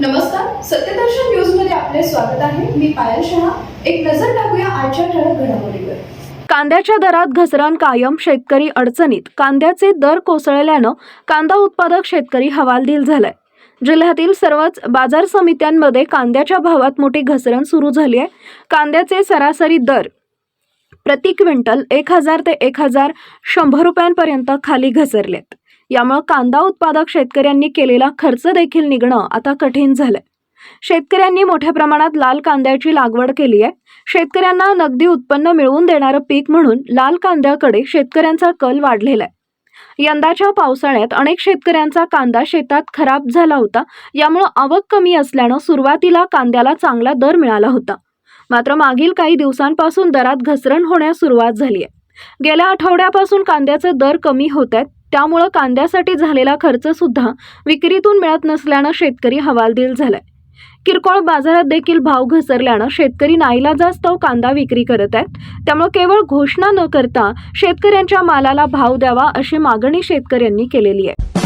नमस्कार सत्यदर्शन न्यूजमध्ये आपले स्वागत आहे. मी पायल शहा. एक नजर टाकूया आजच्या ठळक घडामोडीवर. कांद्याच्या दरात घसरण कायम शेतकरी अडचणीत. कांद्याचे दर कोसळल्यानं कांदा उत्पादक शेतकरी हवालदिल झालाय. जिल्ह्यातील सर्वच बाजार समित्यांमध्ये कांद्याच्या भावात मोठी घसरण सुरू झाली आहे. कांद्याचे सरासरी दर प्रति क्विंटल एक हजार ते एक हजार शंभर रुपयांपर्यंत खाली घसरलेत. यामुळे कांदा उत्पादक शेतकऱ्यांनी केलेला खर्च देखील निघणं आता कठीण झालंय. शेतकऱ्यांनी मोठ्या प्रमाणात लाल कांद्याची लागवड केली आहे. शेतकऱ्यांना नगदी उत्पन्न मिळवून देणारं पीक म्हणून लाल कांद्याकडे शेतकऱ्यांचा कल वाढलेला आहे. यंदाच्या पावसाळ्यात अनेक शेतकऱ्यांचा कांदा शेतात खराब झाला होता. यामुळं आवक कमी असल्यानं सुरुवातीला कांद्याला चांगला दर मिळाला होता. मात्र मागील काही दिवसांपासून दरात घसरण होण्यास सुरुवात झाली आहे. गेल्या आठवड्यापासून कांद्याचे दर कमी होत आहेत. त्यामुळं कांद्यासाठी झालेला खर्च सुद्धा विक्रीतून मिळत नसल्यानं शेतकरी हवालदिल झालाय. किरकोळ बाजारात देखील भाव घसरल्यानं शेतकरी नाईलाजास्तव कांदा विक्री करत आहेत. त्यामुळे केवळ घोषणा न करता शेतकऱ्यांच्या मालाला भाव द्यावा अशी मागणी शेतकऱ्यांनी केलेली आहे.